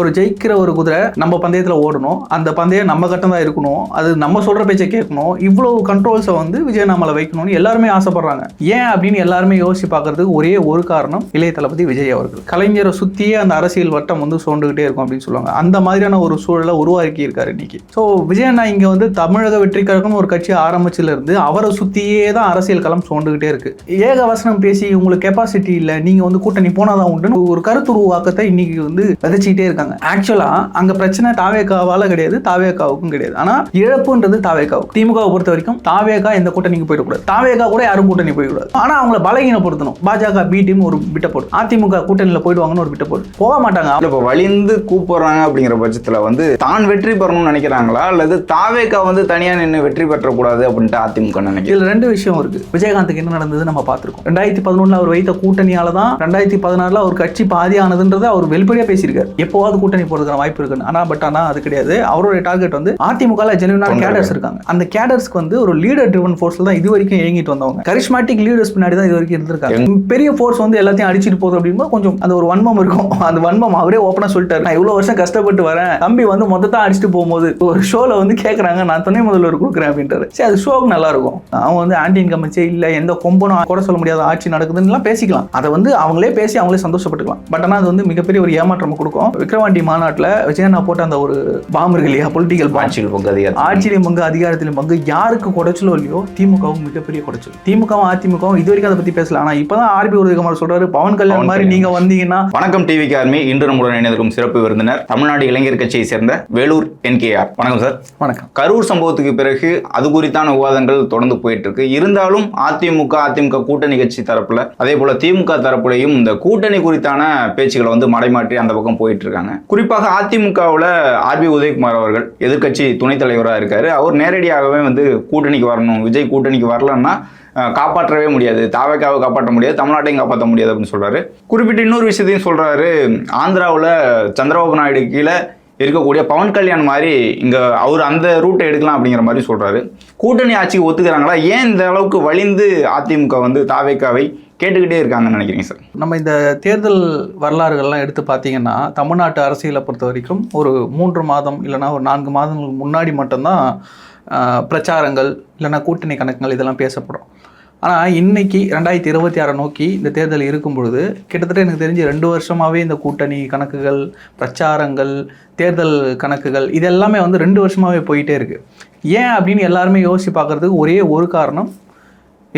ஒரு ஜெயிக்கிற ஒரு குதிரை நம்ம பந்தயத்தில் ஓடணும். அந்த பந்தயம் நம்ம கட்டம் தான் இருக்கணும். அது நம்ம சொல்கிற பேச்சை கேட்கணும். இவ்வளோ கண்ட்ரோல்ஸை வந்து விஜய் நம்மளை வைக்கணும்னு எல்லாருமே ஆசைப்படுறாங்க. ஏன் அப்படின்னு எல்லாருமே யோசிச்சு பார்க்கறதுக்கு ஒரே ஒரு காரணம் இளைய தளபதி விஜய் அவர்கள். கலைஞரை சுற்றியே அந்த அரசியல் வட்டம் வந்து சோண்டுகிட்டே இருக்கும் அப்படின்னு சொல்லுவாங்க. அந்த மாதிரியான ஒரு சூழலை உருவாக்கி இருக்காரு இன்னைக்கு. ஸோ விஜய் அண்ணா இங்கே வந்து தமிழக வெற்றி ஒரு கட்சி ஆரம்பிச்சிலிருந்து அவரை சுற்றியே தான் அரசியல் களம் சோண்டுகிட்டே இருக்கு. ஏக வசனம் பேசி உங்களுக்கு கெப்பாசிட்டி இல்லை. நீங்கள் வந்து கூட்டணி போனாதான் உண்டுன்னு ஒரு கருத்துருவாக்கத்தை இன்னைக்கு வந்து விதைச்சிக்கிட்டே இருக்காங்க. ஆக்சுவலா அங்க பிரச்சனை தாவேக்காவால கிடையாது தாவேக்காவுக்கும் கிடையாது. ஆனா இழப்புன்றது தாவேக்காவுக்கு. திமுகவை பொறுத்த வரைக்கும் தாவேக்கா எந்த கூட்டணிக்கு போயிடக்கூடாது. தாவேக்கா கூட யாரும் கூட்டணி போயிடக்கூடாது. ஆனா அவங்கள பலகீனப்படுத்தணும். பாஜக பி டீம் ஒரு பிட்ட போடு அதிமுக கூட்டணியில போயிடுவாங்கன்னு ஒரு பிட்ட போடு போக மாட்டாங்க. இப்ப வலிந்து கூப்பிடுறாங்க அப்படிங்கிற பட்சத்துல வந்து தான் வெற்றி பெறணும்னு நினைக்கிறாங்களா? அல்லது தாவேக்கா வந்து தனியா நின்று வெற்றி பெற்றக்கூடாது அப்படின்ட்டு அதிமுக நினைக்கிறேன் இதுல ரெண்டு விஷயம் இருக்கு. விஜயகாந்துக்கு என்ன நடந்தது நம்ம பார்த்திருக்கோம். ரெண்டாயிரத்தி பதினொன்னுல அவர் வைத்த கூட்டணியால தான் ரெண்டாயிரத்தி பதினாறுல அவர் கட்சி பாதி ஆனதுன்றதை அவர் வெளிப்படையா பேசியிருக்காரு. எப்போவாது கூட்டணி போறதுக்கான வாய்ப்பு இருக்குன்னு. ஆனா பட் ஆனா அது கிடையாது. அவருடைய டார்கெட் வந்து அதிமுக ஜெனுவனான. கேடர்ஸ் இருக்காங்க. அந்த கேடர்ஸ்க்கு வந்து ஒரு லீடர் ட்ரிவன் ஃபோர்ஸ்ல தான் இது வரைக்கும் இயங்கிட்டு வந்தவங்க. கரிஸ்மாட்டிக் லீடர்ஸ் பின்னாடி தான் இது வரைக்கும் இருந்திருக்காங்க. பெரிய ஃபோர்ஸ் வந்து எல்லாத்தையும் அடிச்சிட்டு போகுது அப்படிங்கும்போது கொஞ்சம் அந்த ஒரு வன்மம் இருக்கும். அந்த வன்மம் அவரே ஓப்பனா சொல்லிட்டாரு. நான் இவ்வளவு வருஷம் கஷ்டப்பட்டு வரேன். தம்பி வந்து மொத்தத்தை அடிச்சுட்டு போகும்போது ஒரு ஷோல வந்து கேக்குறாங்க நான் துணை முதல்வர் கொடுக்குறேன் அப்படின்றாரு சரி அது ஷோக்கு நல்லா இருக்கும். அவங்க வந்து ஆன்டி இன்கமச்சே இல்ல எந்த கொம்பனும் கூட சொல்ல முடியாத ஆட்சி நடக்குதுன்னுலாம் பேசிக்கலாம். அதை வந்து அவங்களே பேசி அவங்களே சந்தோஷப்பட்டுக்கலாம். பட் ஆனால் அது வந்து மிகப்பெரிய ஒரு ஏமாற்றம் கொடுக்கும். விக்ரவாண்டி மாநாட்டில் விஜயண்ணா போட்ட அந்த ஒரு பாம்பு இருக்கு இல்லையா பொலிட்டிக்கல் ஆட்சியில் பங்கு அதிகாரம் ஆட்சியிலும் பங்கு அதிகாரத்திலும் பங்கு. யாருக்கு குடைச்சலோ இல்லையோ திமுகவும் மிகப்பெரிய குடைச்சல். திமுகவும் அதிமுகவும் இது வரைக்கும் அதை பத்தி பேசல. ஆனா இப்பதான் ஆர்பி உதயகுமார் சொல்றாரு பவன் கல்யாண் மாதிரி கல்யாண். நீங்க வந்தீங்கன்னா வணக்கம் டிவி ஆர்மி. இன்று நம்முடன் இணைந்திருக்கும் சிறப்பு விருந்தினர் தமிழ்நாடு இளைஞர் கட்சியை சேர்ந்த வேலூர் என்கேஆர் வணக்கம் சார் வணக்கம். கரூர் சம்பவத்துக்கு பிறகு அது குறித்தான விவாதங்கள் தொடர்ந்து போயிட்டு இருக்கு. இருந்தாலும் அதிமுக அதிமுக கூட்டணி கட்சி தரப்புல அதே போல திமுக தரப்புலையும் இந்த கூட்டணி குறித்தான பேச்சுகளை வந்து மடைமாற்றி அந்த பக்கம் போயிட்டு இருக்காங்க. குறிப்பாக அதிமுகவில் ஆர்பி உதயகுமார் அவர்கள் எதிர்க்கட்சி துணைத் தலைவராக இருக்காரு. அவர் நேரடியாகவே வந்து கூட்டணிக்கு வரணும். விஜய் கூட்டணிக்கு வரலன்னா காப்பாற்றவே முடியாது. தாவைக்காவை காப்பாற்ற முடியாது. தமிழ்நாட்டையும் காப்பாற்ற முடியாது அப்படின்னு சொல்கிறாரு குறிப்பிட்டு இன்னொரு விஷயத்தையும் சொல்கிறாரு ஆந்திராவில் சந்திரபாபு நாயுடு கீழே இருக்கக்கூடிய பவன் கல்யாண் மாதிரி இங்கே அவர் அந்த ரூட்டை எடுக்கலாம் அப்படிங்கிற மாதிரி சொல்கிறாரு கூட்டணி ஆட்சிக்கு ஒத்துக்கிறாங்களா? ஏன் இந்த அளவுக்கு வலிந்து அதிமுக வந்து தாவேக்காவை கேட்டுக்கிட்டே இருக்காங்கன்னு நினைக்கிறீங்க சார்? நம்ம இந்த தேர்தல் வரலாறுகள்லாம் எடுத்து பார்த்தீங்கன்னா தமிழ்நாட்டு அரசியலை பொறுத்த வரைக்கும் ஒரு மூன்று மாதம் இல்லைன்னா ஒரு நான்கு மாதங்களுக்கு முன்னாடி மட்டும்தான் பிரச்சாரங்கள் இல்லைன்னா கூட்டணி கணக்குகள் இதெல்லாம் பேசப்படும். ஆனால் இன்னைக்கு ரெண்டாயிரத்தி இருபத்தி ஆறை நோக்கி இந்த தேர்தல் இருக்கும் பொழுது கிட்டத்தட்ட எனக்கு தெரிஞ்சு ரெண்டு வருஷமாகவே இந்த கூட்டணி கணக்குகள் பிரச்சாரங்கள் தேர்தல் கணக்குகள் இது எல்லாமே வந்து ரெண்டு வருஷமாகவே போயிட்டே இருக்குது ஏன் அப்படின்னு எல்லாருமே யோசிச்சு பார்க்கறதுக்கு ஒரே ஒரு காரணம்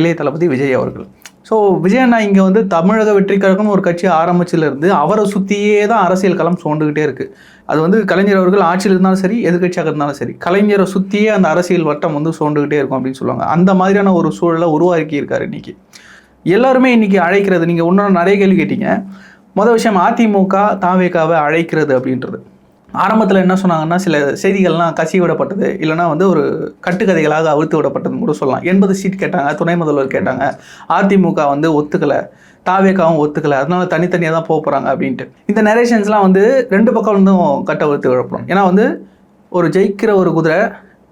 இளைய தளபதி விஜய் அவர்கள். ஸோ விஜய் அண்ணா இங்கே வந்து தமிழக வெற்றி கழகம்னு ஒரு கட்சி ஆரம்பிச்சிலேருந்து அவரை சுற்றியே தான் அரசியல் களம் சோண்டுகிட்டே இருக்குது அது வந்து கலைஞர் அவர்கள் ஆட்சியில் இருந்தாலும் சரி எதிர்க்கட்சியாக இருந்தாலும் சரி கலைஞரை சுற்றியே அந்த அரசியல் வட்டம் வந்து சோண்டுகிட்டே இருக்கும் அப்படின்னு சொல்லுவாங்க. அந்த மாதிரியான ஒரு சூழலை உருவாக்கி இருக்காரு இன்னைக்கு. எல்லாருமே இன்னைக்கு அழைக்கிறது நீங்கள் இன்னொன்று நிறைய கேள்வி கேட்டீங்க. மொதல் விஷயம் அதிமுக தாவேக்காவை அழைக்கிறது அப்படின்றது. ஆரம்பத்தில் என்ன சொன்னாங்கன்னா சில செய்திகள்லாம் கசி விடப்பட்டது. இல்லைன்னா வந்து ஒரு கட்டுக்கதைகளாக அவிழ்த்து விடப்பட்டதுன்னு கூட சொல்லலாம். எண்பது சீட் கேட்டாங்க துணை முதல்வர் கேட்டாங்க. அதிமுக வந்து ஒத்துக்கலை தாவேக்காவும் ஒத்துக்கலை. அதனால தனித்தனியாக தான் போக போகிறாங்க அப்படின்ட்டு. இந்த நரேஷன்ஸ்லாம் வந்து ரெண்டு பக்கம் இருந்தும் கட்ட அவிழ்த்து விடப்படும். ஏன்னா வந்து ஒரு ஜெயிக்கிற ஒரு குதிரை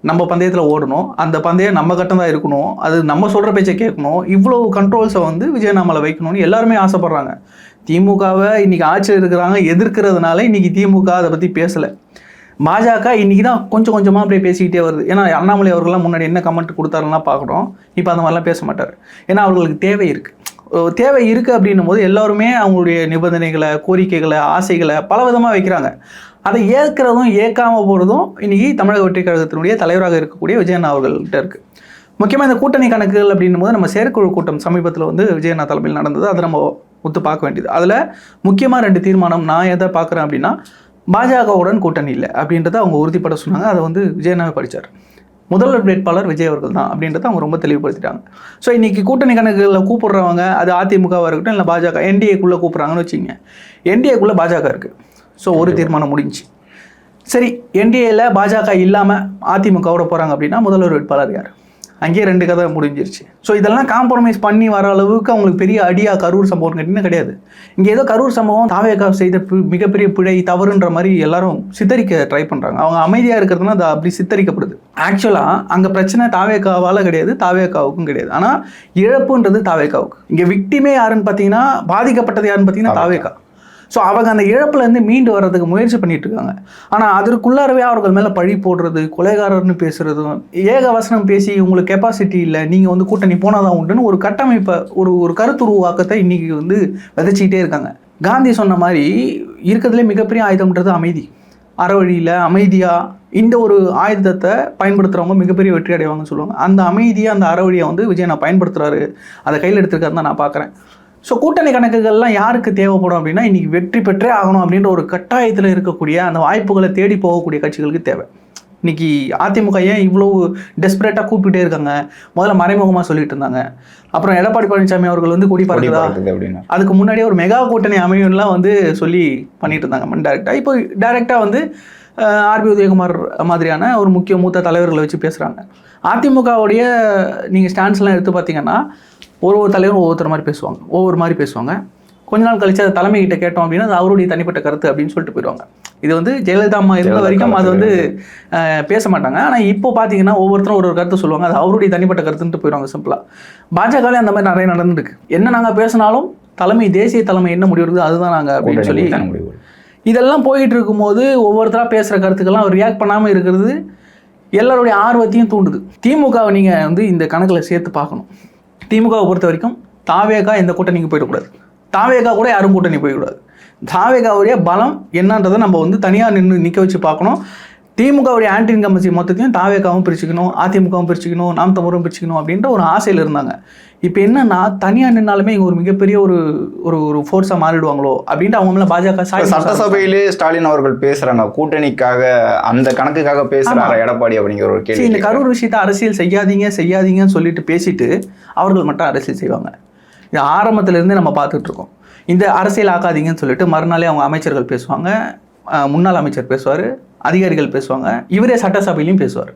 நம்ம பந்தயத்தில் ஓடணும். அந்த பந்தயம் நம்ம கட்டம் தான் இருக்கணும். அது நம்ம சொல்கிற பேச்சை கேட்கணும். இவ்வளோ கண்ட்ரோல்ஸை வந்து விஜய் வைக்கணும்னு எல்லாருமே ஆசைப்பட்றாங்க. திமுகவை இன்னைக்கு ஆட்சியில் இருக்கிறாங்க எதிர்க்கிறதுனால இன்னைக்கு திமுக அதை பற்றி பேசலை. பாஜக இன்னைக்கு தான் கொஞ்சம் கொஞ்சமாக அப்படியே பேசிக்கிட்டே வருது. ஏன்னா அண்ணாமலை அவர்கள்லாம் முன்னாடி என்ன கமெண்ட் கொடுத்தாருன்னா பார்க்குறோம். இப்போ அந்த மாதிரிலாம் பேச மாட்டார். ஏன்னா அவர்களுக்கு தேவை இருக்குது தேவை இருக்குது அப்படின்னும் போது எல்லாருமே அவங்களுடைய நிபந்தனைகளை கோரிக்கைகளை ஆசைகளை பல விதமாக வைக்கிறாங்க. அதை ஏற்கிறதும் ஏற்காமல் போகிறதும் இன்றைக்கி தமிழக வெற்றி கழகத்தினுடைய தலைவராக இருக்கக்கூடிய விஜயண்ணா அவர்கள்ட்ட இருக்குது முக்கியமாக இந்த கூட்டணி கணக்குகள் அப்படின்னும் போது நம்ம செயற்குழு கூட்டம் சமீபத்தில் வந்து விஜயண்ணா தலைமையில் நடந்தது. அதை நம்ம ஒத்து பார்க்க வேண்டியது. அதில் முக்கியமாக ரெண்டு தீர்மானம் நான் எதை பார்க்குறேன் அப்படின்னா பாஜகவுடன் கூட்டணி இல்லை அப்படின்றத அவங்க உறுதிப்பட சொன்னாங்க. அதை வந்து விஜயண்ணாவே படித்தார் முதல்வர் வேட்பாளர் விஜய் அவர்கள் தான் அப்படின்றத அவங்க ரொம்ப தெளிவுபடுத்திட்டாங்க. ஸோ இன்னைக்கு கூட்டணி கணக்குகளில் கூப்பிடுறவங்க அது அதிமுகவாக இருக்கட்டும் இல்லை பாஜக என்டிஏக்குள்ளே கூப்பிட்றாங்கன்னு வச்சுங்க என்டிஏக்குள்ளே பாஜக இருக்குது ஸோ ஒரு தீர்மானம் முடிஞ்சுச்சு. சரி என்டிஏல பாஜக இல்லாமல் அதிமுகவோட போகிறாங்க அப்படின்னா முதல்வர் வேட்பாளர் யார்? அங்கேயே ரெண்டு கதை முடிஞ்சிருச்சு. ஸோ இதெல்லாம் காம்ப்ரமைஸ் பண்ணி வர அளவுக்கு அவங்களுக்கு பெரிய அடியா கரூர் சம்பவம் கேட்டிங்கன்னா கிடையாது. இங்கே ஏதோ கரூர் சம்பவம் தாவேக்கா செய்த மிகப்பெரிய பிழை தவறுன்ற மாதிரி எல்லாரும் சித்தரிக்க ட்ரை பண்ணுறாங்க அவங்க அமைதியாக இருக்கிறதுனா அது அப்படி சித்தரிக்கப்படுது. ஆக்சுவலாக அங்கே பிரச்சனை தாவேக்காவால் கிடையாது தாவேக்காவுக்கும் கிடையாது. ஆனால் இழப்புன்றது தாவேக்காவுக்கு. இங்கே விக்டிமே யாருன்னு பார்த்தீங்கன்னா பாதிக்கப்பட்டது யாருன்னு பார்த்தீங்கன்னா தாவேக்கா. ஸோ அவங்க அந்த இழப்புலேருந்து மீண்டு வர்றதுக்கு முயற்சி பண்ணிட்டு இருக்காங்க. ஆனால் அதற்குள்ளாரவே அவர்கள் மேலே பழி போடுறது கொலைகாரர்னு பேசுறதும் ஏக வசனம் பேசி உங்களுக்கு கெப்பாசிட்டி இல்லை நீங்கள் வந்து கூட்டணி போனாதான் உண்டுன்னு ஒரு கட்டமைப்பை ஒரு ஒரு கருத்துருவாக்கத்தை இன்றைக்கி வந்து விதைச்சிக்கிட்டே இருக்காங்க. காந்தி சொன்ன மாதிரி இருக்கிறதுலே மிகப்பெரிய ஆயுதம்ன்றது அமைதி. அறவழியில் அமைதியாக இந்த ஒரு ஆயுதத்தை பயன்படுத்துகிறவங்க மிகப்பெரிய வெற்றி அடைவாங்கன்னு சொல்லுவாங்க. அந்த அமைதியை அந்த அறவழியை வந்து விஜய் நான் பயன்படுத்துகிறாரு அதை கையில் எடுத்திருக்காருன்னு தான் நான் பார்க்குறேன் ஸோ கூட்டணி கணக்குகள்லாம் யாருக்கு தேவைப்படும் அப்படின்னா இன்றைக்கி வெற்றி பெற்றே ஆகணும் அப்படின்ற ஒரு கட்டாயத்தில் இருக்கக்கூடிய அந்த வாய்ப்புகளை தேடி போகக்கூடிய கட்சிகளுக்கு தேவை. இன்னைக்கு அதிமுக ஏன் இவ்வளோ டெஸ்பரேட்டாக கூப்பிட்டே இருக்காங்க? முதல்ல மறைமுகமாக சொல்லிட்டு இருந்தாங்க. அப்புறம் எடப்பாடி பழனிசாமி அவர்கள் வந்து கொடி பறக்குது அப்படின்னு. அதுக்கு முன்னாடியே ஒரு மெகா கூட்டணி அமையும்லாம் வந்து சொல்லி பண்ணிட்டு இருந்தாங்க. டேரெக்டாக இப்போ டேரெக்டாக வந்து ஆர்பி உதயகுமார் மாதிரியான ஒரு முக்கிய மூத்த தலைவர்களை வச்சு பேசுகிறாங்க அதிமுகவுடைய நீங்கள் ஸ்டாண்ட்ஸ்லாம் எடுத்து பார்த்தீங்கன்னா ஒரு ஒரு தலைவரும் ஒவ்வொருத்தர் மாதிரி பேசுவாங்க. ஒவ்வொரு மாதிரி பேசுவாங்க. கொஞ்ச நாள் கழிச்சு அது தலைமை கிட்ட கேட்டோம் அப்படின்னா அது அவருடைய தனிப்பட்ட கருத்து அப்படின்னு சொல்லிட்டு போயிடுவாங்க. இது வந்து ஜெயலலிதா அம்மா இருந்த வரைக்கும் அது வந்து பேச மாட்டாங்க. ஆனால் இப்போ பார்த்தீங்கன்னா ஒவ்வொருத்தரும் ஒரு ஒரு கருத்து சொல்லுவாங்க. அது அவருடைய தனிப்பட்ட கருத்துன்ட்டு போயிடுவாங்க சிம்பிளாக பாஜகவில் அந்த மாதிரி நிறைய நடந்துருக்கு. என்ன நாங்கள் பேசினாலும் தலைமை தேசிய தலைமை என்ன முடிவு இருக்குதோ அதுதான் நாங்கள் அப்படின்னு சொல்லி இதெல்லாம் போயிட்டு இருக்கும்போது ஒவ்வொருத்தராக பேசுகிற கருத்துக்கெல்லாம் அவர் ரியாக்ட் பண்ணாமல் இருக்கிறது எல்லாருடைய ஆர்வத்தையும் தூண்டுது. திமுகவை நீங்கள் வந்து இந்த கணக்கில் சேர்த்து பார்க்கணும். திமுகவை பொறுத்த வரைக்கும் தாவேகா எந்த கூட்டணிக்கு போயிடக்கூடாது. தாவேகா கூட யாரும் கூட்டணி போயிடக்கூடாது. தாவேகாவுடைய பலம் என்னன்றதை நம்ம வந்து தனியாக நின்று நிற்க வச்சு பார்க்கணும். திமுகவுடைய ஆன்டி இன்கம்பன்சி மொத்தத்தையும் தாவேகாவும் பிரிச்சுக்கணும் அதிமுகவும் பிரிச்சுக்கணும் நாம் தமிழும் பிரிச்சுக்கணும் அப்படின்ற ஒரு ஆசையில் இருந்தாங்க. இப்போ என்னன்னா தனியாக நின்னாலுமே இங்க ஒரு மிகப்பெரிய ஒரு ஒரு ஒரு ஃபோர்ஸாக மாறிடுவாங்களோ அப்படின்ட்டு அவங்க மேலே பாஜக சட்டசபையிலே ஸ்டாலின் அவர்கள் பேசுறாங்க. கூட்டணிக்காக அந்த கணக்குக்காக பேசுறாரு எடப்பாடி அப்படிங்கிற ஒரு கேள்வி இந்த கரூர் விஷயத்தை அரசியல் செய்யாதீங்க செய்யாதீங்கன்னு சொல்லிட்டு பேசிட்டு அவர்கள் மட்டும் அரசியல் செய்வாங்க. இது ஆரம்பத்துல இருந்தே நம்ம பார்த்துட்டு இருக்கோம். இந்த அரசியல் ஆக்காதீங்கன்னு சொல்லிட்டு மறுநாளே அவங்க அமைச்சர்கள் பேசுவாங்க. முன்னாள் அமைச்சர் பேசுவார். அதிகாரிகள் பேசுவாங்க. இவரே சட்டசபையிலையும் பேசுவார்.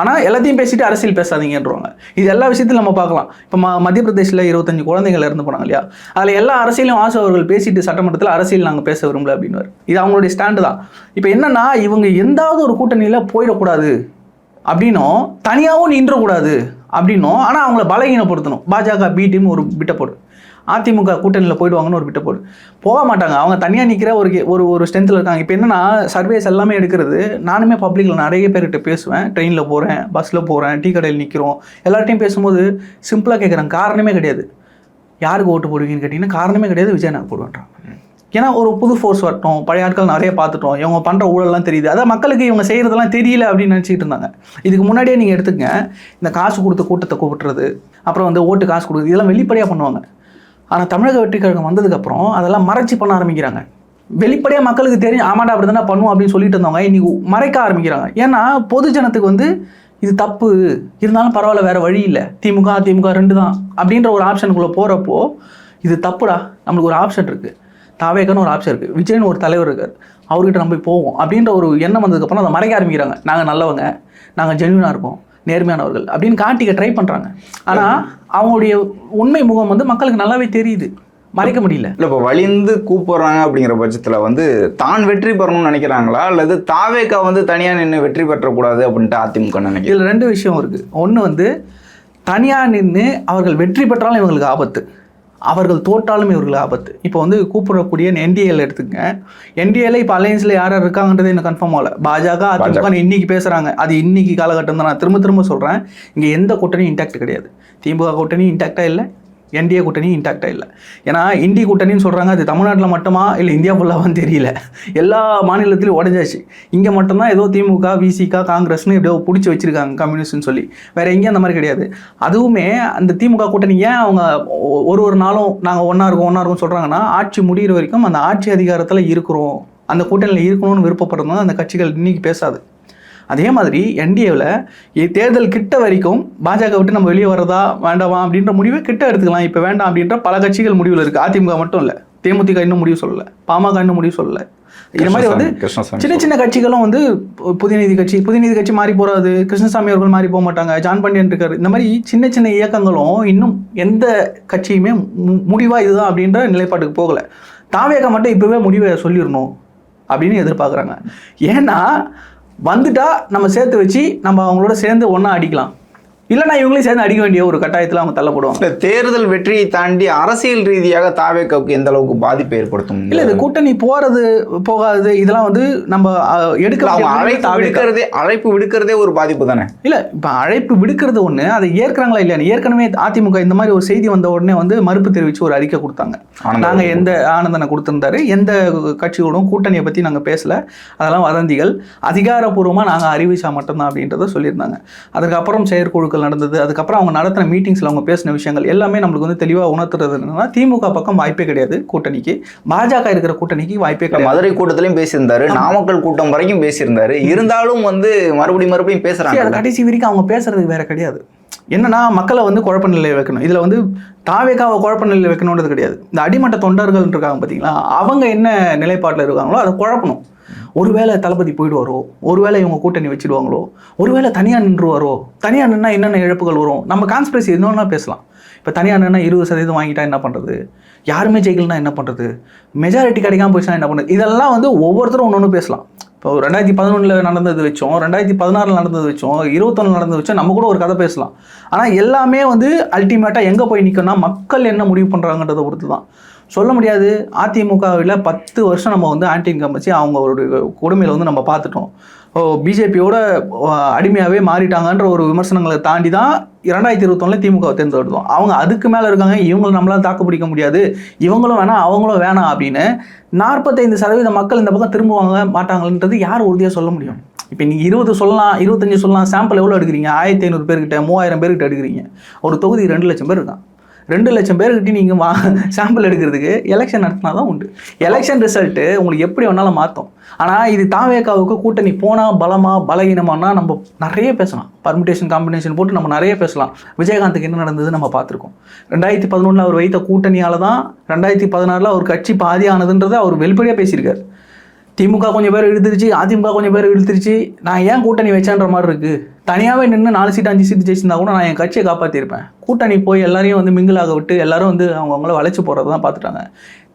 ஆனால் எல்லாத்தையும் பேசிட்டு அரசியல் பேசாதீங்கன்றவாங்க. இது எல்லா விஷயத்தையும் நம்ம பார்க்கலாம். இப்போ ம மத்திய பிரதேசில் இருபத்தஞ்சு குழந்தைகள் இறந்து போனாங்க இல்லையா? அதில் எல்லா அரசியலும் ஆசை அவர்கள் பேசிட்டு சட்டமன்றத்தில் அரசியல் நாங்கள் பேச விரும்பல அப்படின்னு இது அவங்களுடைய ஸ்டாண்டு தான். இப்போ என்னன்னா இவங்க எந்தாவது ஒரு கூட்டணியில் போயிடக்கூடாது. அப்படின்னும் தனியாகவும் நின்றக்கூடாது. அப்படின்னும் ஆனால் அவங்கள பலகீனப்படுத்தணும். பாஜக பி டீம் ஒரு பிட்ட போடு அதிமுக கூட்டணியில் போயிடுவாங்கன்னு ஒரு பிட்ட போடு. போக மாட்டாங்க. அவங்க தனியாக நிற்கிற ஒரு ஒரு ஒரு ஸ்ட்ரென்த்தில் இருக்காங்க. இப்போ என்னன்னா சர்வேஸ் எல்லாமே எடுக்கிறது நானுமே பப்ளிக்கில் நிறைய பேர்கிட்ட பேசுவேன். ட்ரெயினில் போகிறேன் பஸ்ஸில் போகிறேன் டீ கடையில் நிற்கிறோம் எல்லார்ட்டையும் பேசும்போது சிம்பிளாக கேட்குறாங்க காரணமே கிடையாது. யாருக்கு ஓட்டு போடுவீங்கன்னு கேட்டிங்கன்னா காரணமே கிடையாது. விஜய் நான் ஏன்னா ஒரு புது ஃபோர்ஸ் வரட்டும். பழைய ஆட்கள் நிறைய பார்த்துட்டோம். இவங்க பண்ணுற ஊழல்லாம் தெரியுது. அதான் மக்களுக்கு இவங்க செய்கிறதெல்லாம் தெரியல அப்படின்னு நினச்சிக்கிட்டு இருந்தாங்க. இதுக்கு முன்னாடியே நீங்கள் எடுத்துக்கங்க. இந்த காசு கொடுத்து கூட்டத்தை கூப்பிட்டுறது அப்புறம் வந்து ஓட்டு காசு கொடுக்குறது இதெல்லாம் வெளிப்படையாக பண்ணுவாங்க. ஆனால் தமிழக வெற்றி கழகம் வந்ததுக்கப்புறம் அதெல்லாம் மறைச்சி பண்ண ஆரம்பிக்கிறாங்க. வெளிப்படையாக மக்களுக்கு தெரியும் ஆமாடா அப்படி தானே பண்ணுவோம் அப்படின்னு சொல்லிட்டு இருந்தவங்க இன்னைக்கு மறைக்க ஆரம்பிக்கிறாங்க. ஏன்னா பொது ஜனத்துக்கு வந்து இது தப்பு. இருந்தாலும் பரவாயில்ல வேறு வழி இல்லை. திமுக அதிமுக ரெண்டு தான் அப்படின்ற ஒரு ஆப்ஷனுக்குள்ளே போகிறப்போ இது தப்புடா. நம்மளுக்கு ஒரு ஆப்ஷன் இருக்குது தாவேக்கன்னு ஒரு ஆப்ஷன் இருக்குது விஜய்னு ஒரு தலைவர் இருக்கார். அவர்கிட்ட நம்ம போய் போவோம் அப்படின்ற ஒரு எண்ணம் வந்ததுக்கப்புறம் அதை மறைக்க ஆரம்பிக்கிறாங்க. நாங்கள் நல்லவங்க. நாங்கள் ஜென்யூனாக இருக்கோம் நேர்மையானவர்கள் அப்படின்னு காட்டிக்க ட்ரை பண்ணுறாங்க ஆனால் அவங்களுடைய உண்மை முகம் வந்து மக்களுக்கு நல்லாவே தெரியுது. மறைக்க முடியல. இல்ல இப்போ வலிந்து கூப்பிடுறாங்க அப்படிங்கிற பட்சத்துல வந்து தான் வெற்றி பெறணும்னு நினைக்கிறாங்களா? அல்லது தாவேக்கா வந்து தனியா நின்று வெற்றி பெற்றக்கூடாது அப்படின்ட்டு அதிமுக நினைக்கிறேன் இதில் ரெண்டு விஷயம் இருக்குது ஒன்று வந்து தனியாக நின்று அவர்கள் வெற்றி பெற்றாலும் இவங்களுக்கு ஆபத்து. அவர்கள் தோற்றாலும் இவர்களுக்கு ஆபத்து. இப்போ வந்து கூப்பிடக்கூடிய என்டிஏல எடுத்துக்கங்க என்டிஏல இப்போ அலையன்ஸில் யார் யார் இருக்காங்கன்றது எனக்கு கன்ஃபார்ம் ஆகல. பாஜக அதிமுக இன்னைக்கு பேசுகிறாங்க அது இன்னைக்கு காலகட்டம் தான். நான் திரும்ப திரும்ப சொல்கிறேன் இங்கே எந்த கூட்டணியும் இன்டாக்ட் கிடையாது. திமுக கூட்டணி இன்டாக்டாக இல்லை. என்டிஏ கூட்டணி இன்டாக்டாக இல்லை. ஏன்னா இந்தி கூட்டணின்னு சொல்கிறாங்க அது தமிழ்நாட்டில் மட்டுமா இல்லை இந்தியா ஃபுல்லாகவும் தெரியல. எல்லா மாநிலத்திலையும் உடஞ்சாச்சு. இங்கே மட்டும்தான் ஏதோ திமுக விசிக காங்கிரஸ்னு எப்படியோ பிடிச்சி வச்சிருக்காங்க கம்யூனிஸ்ட்னு சொல்லி. வேறு எங்கேயும் அந்த மாதிரி கிடையாது. அதுவுமே அந்த திமுக கூட்டணி ஏன் அவங்க ஒ- ஒரு ஒரு நாளும் நாங்கள் ஒன்றா இருக்கோம் ஒன்றா இருக்கோம் சொல்கிறாங்கன்னா ஆட்சி முடிகிற வரைக்கும் அந்த ஆட்சி அதிகாரத்தில் இருக்கிறோம். அந்த கூட்டணியில் இருக்கணும்னு விருப்பப்படுறதுனால அந்த கட்சிகள் இன்றைக்கி பேசாது. அதே மாதிரி என்டிஏவில் தேர்தல் கிட்ட வரைக்கும் பாஜக விட்டு நம்ம வெளியே வரதா வேண்டாமா அப்படின்ற முடிவை கிட்ட எடுத்துக்கலாம். இப்போ வேண்டாம் அப்படின்ற பல கட்சிகள் முடிவில் இருக்குது அதிமுக மட்டும் இல்லை. தேமுதிக இன்னும் முடிவு சொல்லலை. பாமக இன்னும் முடிவு சொல்லலை. இது மாதிரி வந்து சின்ன சின்ன கட்சிகளும் வந்து பு- புதியநீதி கட்சி புதியநீதி கட்சி மாறி போறாது. கிருஷ்ணசாமி அவர்கள் மாறி போக மாட்டாங்க. ஜான் பாண்டியன் இருக்காரு. இந்த மாதிரி சின்ன சின்ன இயக்கங்களும் இன்னும் எந்த கட்சியுமே முடிவா இதுதான் அப்படின்ற நிலைப்பாட்டுக்கு போகல. தாவேக மட்டும் இப்பவே முடிவை சொல்லிடணும் அப்படின்னு எதிர்பார்க்குறாங்க. ஏன்னா வந்துட்டா நம்ம சேர்த்து வச்சு நம்ம அவங்களோட சேர்ந்து ஒன்றா அடிக்கலாம். இல்லைன்னா இவங்களையும் சேர்ந்து அடிக்க வேண்டிய ஒரு கட்டாயத்தில் அவங்க தள்ளப்படுவாங்க. இல்ல தேர்தல் வெற்றியை தாண்டி அரசியல் ரீதியாக தாவேக்காவுக்கு எந்த அளவுக்கு பாதிப்பை ஏற்படுத்தும்? இல்லை இது கூட்டணி போறது போகாது இதெல்லாம் வந்து நம்ம அஹ், எடுக்க இல்ல, அவங்க வேண்டிய அழைப்பு. விடுக்கிறதே அழைப்பு விடுக்கிறதே ஒரு பாதிப்பு தானே? இல்ல இப்ப அழைப்பு விடுக்கிறது ஒண்ணு அதை ஏற்கிறாங்களா இல்லையா ஏற்கனவே அதிமுக இந்த மாதிரி ஒரு செய்தி வந்த உடனே வந்து மறுப்பு தெரிவிச்சு ஒரு அறிக்கை கொடுத்தாங்க. ஆனந்த நாங்க எந்த ஆனந்தனை கொடுத்திருந்தாரு எந்த கட்சியோடும் கூட்டணியை பத்தி நாங்க பேசல. அதெல்லாம் வதந்திகள். அதிகாரப்பூர்வமா நாங்க அறிவிச்சா மட்டும்தான் அப்படின்றத சொல்லியிருந்தாங்க. அதுக்கப்புறம் செயற்குழுக்கள் நடந்தது அதுக்கப்புறம் அவங்க நடத்தின மீட்டிங்ஸ்ல அவங்க பேசின விஷயங்கள் எல்லாமே நம்மளுக்கு வந்து தெளிவா உணர்த்துறது என்னன்னா திமுக பக்கம் வாய்ப்பே கிடையாது கூட்டணிக்கு. பாஜக இருக்கிற கூட்டணிக்கு வாய்ப்பே கிடையாது. மதுரை கூட்டத்திலையும் பேசியிருந்தாரு நாமக்கல் கூட்டம் வரைக்கும் பேசியிருந்தாரு. இருந்தாலும் வந்து மறுபடியும் மறுபடியும் பேசுறாங்க கடைசி வரைக்கும் அவங்க பேசுறதுக்கு வேற கிடையாது. என்னன்னா மக்களை வந்து குழப்ப நிலையை வைக்கணும். இதுல வந்து தாவேக்காவை குழப்ப நிலையில் வைக்கணுன்றது கிடையாது. இந்த அடிமட்ட தொண்டர்கள் இருக்காங்க பார்த்தீங்களா அவங்க என்ன நிலைப்பாட்டில் இருக்காங்களோ அதை குழப்பணும். ஒருவேளை தளபதி போயிடுவாரோ? ஒருவேளை இவங்க கூட்டணி வச்சிடுவாங்களோ? ஒருவேளை தனியாக நின்றுவாரோ? தனியாக நின்னா என்னென்ன இழப்புகள் வரும்? நம்ம கான்ஸ்பிரசி இன்னொன்னா பேசலாம். இப்போ தனியாக நின்னா இருபது சதவீதம் வாங்கிட்டா என்ன பண்ணுறது யாருமே ஜெயிக்கலனா என்ன பண்ணுறது மெஜாரிட்டி கிடைக்காம போச்சுன்னா என்ன பண்ணுறது இதெல்லாம் வந்து ஒவ்வொருத்தரும் ஒன்று ஒன்று பேசலாம். இப்போ ரெண்டாயிரத்தி பதினொன்றில் நடந்தது வச்சோம் ரெண்டாயிரத்தி பதினாறில் நடந்தது வச்சோம் இருபத்தொன்னு நடந்தது வச்சோம் நம்ம கூட ஒரு கதை பேசலாம். ஆனால் எல்லாமே வந்து அல்டிமேட்டாக எங்கே போய் நிற்கணும்னா மக்கள் என்ன முடிவு பண்ணுறாங்கன்றதை பொறுத்து தான் சொல்ல முடியாது. அதிமுகவில் பத்து வருஷம் நம்ம வந்து ஆன்டி இன்கம் வச்சு அவங்களுடைய கொடுமையில் வந்து நம்ம பார்த்துட்டோம். ஓ பிஜேபியோட அடிமையாகவே மாறிட்டாங்கன்ற ஒரு விமர்சனங்களை தாண்டி தான் இரண்டாயிரத்தி இருபத்தொன்னில் திமுகவை தேர்ந்தெடுத்தோம். அவங்க அதுக்கு மேலே இருக்காங்க. இவங்களை நம்மளால் தாக்கு பிடிக்க முடியாது. இவங்களும் வேணாம் அவங்களும் வேணாம் அப்படின்னு நாற்பத்தைந்து சதவீத மக்கள் இந்த பக்கம் திரும்புவாங்க மாட்டாங்கன்றது யார் உறுதியாக சொல்ல முடியும்? இப்போ நீங்கள் இருபது சொல்லலாம் இருபத்தஞ்சு சொல்லலாம் சாம்பிள் எவ்வளோ எடுக்கிறீங்க? ஆயிரத்தி ஐநூறு பேர்கிட்ட மூவாயிரம் பேர்கிட்ட எடுக்கிறீங்க. ஒரு தொகுதி ரெண்டு லட்சம் பேர் இருக்கான் ரெண்டு லட்சம் பேர்கிட்ட நீங்கள் வா சாம்பிள் எடுக்கிறதுக்கு எலெக்ஷன் நடத்தினா தான் உண்டு. எலெக்ஷன் ரிசல்ட்டு உங்களுக்கு எப்படி வேணாலும் மாற்றும் ஆனால் இது தாவேக்காவுக்கு கூட்டணி போனால் பலமா பலகீனமானா நம்ம நிறைய பேசலாம். பர்மிட்டேஷன் காம்பினேஷன் போட்டு நம்ம நிறைய பேசலாம். விஜயகாந்துக்கு என்ன நடந்தது நம்ம பார்த்துருக்கோம். ரெண்டாயிரத்தி பதினொன்றில் அவர் வைத்த கூட்டணியால் தான் ரெண்டாயிரத்தி பதினாறில் அவர் கட்சி பாதியானதுன்றதை அவர் வெளிப்படையாக பேசியிருக்காரு. திமுக கொஞ்சம் பேர் இழுத்துருச்சு அதிமுக கொஞ்சம் பேர் இழுத்துருச்சு. நான் ஏன் கூட்டணி வச்சேன்ற மாதிரி இருக்கு. தனியாகவே நின்று நாலு சீட் அஞ்சு சீட் ஜெயிச்சிருந்தா கூட நான் என் கட்சியை காப்பாற்றிருப்பேன் கூட்டணி போய் எல்லாரையும் வந்து மிங்கிளாக விட்டு எல்லாரும் வந்து அவங்கவுங்கள வளைச்சு போகிறது தான் பார்த்துட்டாங்க.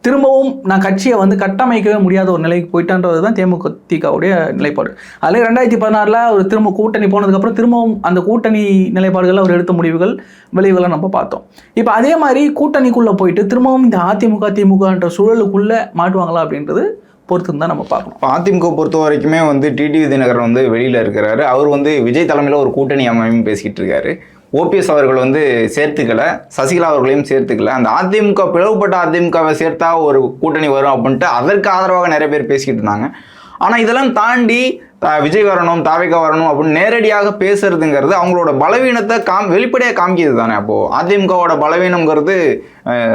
திரும்பவும் நான் கட்சியை வந்து கட்டமைக்கவே முடியாத ஒரு நிலைக்கு போயிட்டான்றது தான் தேமுக திகாவுடைய நிலைப்பாடு. அதில் ரெண்டாயிரத்தி பதினாறில் அவர் திரும்ப கூட்டணி போனதுக்கப்புறம் திரும்பவும் அந்த கூட்டணி நிலைப்பாடுகளில் அவர் எடுத்த முடிவுகள் விளைவுகளை நம்ம பார்த்தோம். இப்போ அதே மாதிரி கூட்டணிக்குள்ளே போயிட்டு திரும்பவும் இந்த அதிமுக திமுகன்ற சூழலுக்குள்ளே மாட்டுவாங்களா அப்படின்றது பொறுத்து தான் நம்ம பார்க்கணும். அதிமுக பொறுத்த வரைக்குமே வந்து டிடிவி தினகரன் வந்து வெளியில் இருக்கிறாரு. அவர் வந்து விஜய் தலைமையில் ஒரு கூட்டணி அமையும் பேசிக்கிட்டு இருக்காரு. ஓபிஎஸ் அவர்கள் வந்து சேர்த்துக்கல சசிகலா அவர்களையும் சேர்த்துக்கல. அந்த அதிமுக பிளவுபட்ட அதிமுகவை சேர்த்தா ஒரு கூட்டணி வரும் அப்படின்ட்டு அதற்கு ஆதரவாக நிறைய பேர் பேசிக்கிட்டு இருந்தாங்க. ஆனால் இதெல்லாம் தாண்டி விஜய் வரணும் தாவேக்கா வரணும் அப்படின்னு நேரடியாக பேசுறதுங்கிறது அவங்களோட பலவீனத்தை காம் வெளிப்படையாக காமிக்கிறது தானே அப்போது அதிமுகவோட பலவீனம்ங்கிறது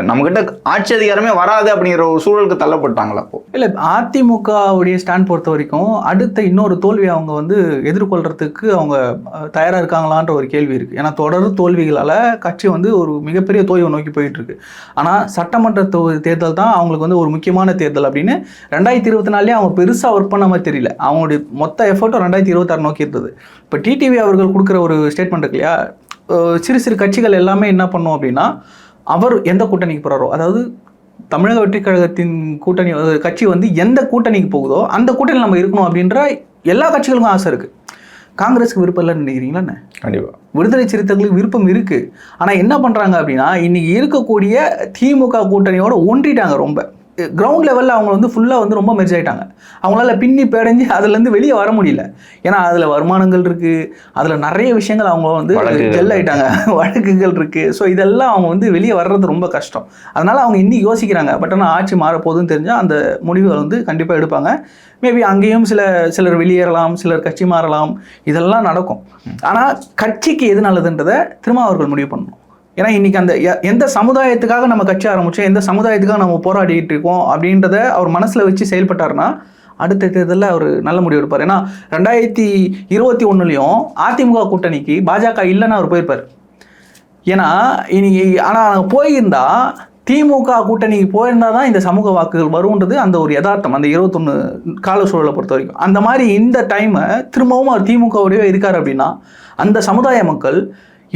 நம்மக்கிட்ட ஆட்சி அதிகாரமே வராது அப்படிங்கிற ஒரு சூழலுக்கு தள்ளப்பட்டாங்களா அப்போ? இல்லை அதிமுகவுடைய ஸ்டாண்ட் பொறுத்த வரைக்கும் அடுத்த இன்னொரு தோல்வி அவங்க வந்து எதிர்கொள்றதுக்கு அவங்க தயாராக இருக்காங்களான்ற ஒரு கேள்வி இருக்குது ஏன்னா தொடர் தோல்விகளால் கட்சி வந்து ஒரு மிகப்பெரிய தோய்வை நோக்கி போயிட்டு இருக்கு. சட்டமன்ற தொ- தேர்தல் தான் அவங்களுக்கு வந்து ஒரு முக்கியமான தேர்தல் அப்படின்னு ரெண்டாயிரத்தி இருபத்தி நாலுலேயே அவங்க பெருசாக ஒர்க் பண்ண மாதிரி தெரியல. அவங்களுடைய மொத்த எஃபர்ட்டும் ரெண்டாயிரத்தி இருபத்தாறு நோக்கி இருந்தது. இப்போ டிடிவி அவர்கள் கொடுக்குற ஒரு ஸ்டேட்மெண்ட் இருக்கு இல்லையா? சிறு சிறு கட்சிகள் எல்லாமே என்ன பண்ணும் அப்படின்னா அவர் எந்த கூட்டணிக்கு போறாரோ அதாவது தமிழக வெற்றிக் கழகத்தின் கூட்டணி கட்சி வந்து எந்த கூட்டணிக்கு போகுதோ அந்த கூட்டணியில் நம்ம இருக்கணும் அப்படின்ற எல்லா கட்சிகளுக்கும் ஆசை இருக்கு. காங்கிரஸுக்கு விருப்பம் இல்லைன்னு நினைக்கிறீங்களா என்ன? கண்டிப்பாக விடுதலை சிறுத்தைகளுக்கு விருப்பம் இருக்கு. ஆனா என்ன பண்றாங்க அப்படின்னா இன்னைக்கு இருக்கக்கூடிய திமுக கூட்டணியோட ஒன்றிட்டாங்க ரொம்ப. கிரவுண்ட் லெவலில் அவங்க வந்து ஃபுல்லாக வந்து ரொம்ப மெர்ஜ் ஆயிட்டாங்க. அவங்களால பின்னி பேடைஞ்சு அதுலேருந்து வெளியே வர முடியல. ஏன்னா அதில் வருமானங்கள் இருக்கு. அதில் நிறைய விஷயங்கள் அவங்க வந்து ஜெல் ஆயிட்டாங்க. வழக்குகள் இருக்கு. ஸோ இதெல்லாம் அவங்க வந்து வெளியே வர்றது ரொம்ப கஷ்டம். அதனால அவங்க இன்னைக்கு யோசிக்கிறாங்க. பட் ஆனால் ஆட்சி மாறப்போகுதுன்னு தெரிஞ்சால் அந்த முடிவுகள் வந்து கண்டிப்பாக எடுப்பாங்க. மேபி அங்கேயும் சில சிலர் வெளியேறலாம் சிலர் கட்சி மாறலாம். இதெல்லாம் நடக்கும். ஆனால் கட்சிக்கு எது நல்லதுன்றதை திரும்ப அவர்கள் முடிவு பண்ணணும். ஏன்னா இன்னைக்கு அந்த எந்த சமுதாயத்துக்காக நம்ம கட்சி ஆரம்பிச்சோம் எந்த சமுதாயத்துக்காக நம்ம போராடிட்டு இருக்கோம் அப்படின்றத அவர் மனசில் வச்சு செயல்பட்டாருன்னா அடுத்த தேர்தலில் அவர் நல்ல முடிவு எடுப்பார். ஏன்னா ரெண்டாயிரத்தி இருபத்தி ஒன்றுலையும் அதிமுக கூட்டணிக்கு பாஜக இல்லைன்னு அவர் போயிருப்பார். ஏன்னா இன்னைக்கு ஆனால் போயிருந்தா திமுக கூட்டணிக்கு போயிருந்தா தான் இந்த சமூக வாக்குகள் வரும்ன்றது அந்த ஒரு யதார்த்தம் அந்த இருபத்தொன்று கால சூழலை பொறுத்த வரைக்கும். அந்த மாதிரி இந்த டைமை திரும்பவும் அவர் திமுகவுடைய இருக்கார் அப்படின்னா அந்த சமுதாய மக்கள்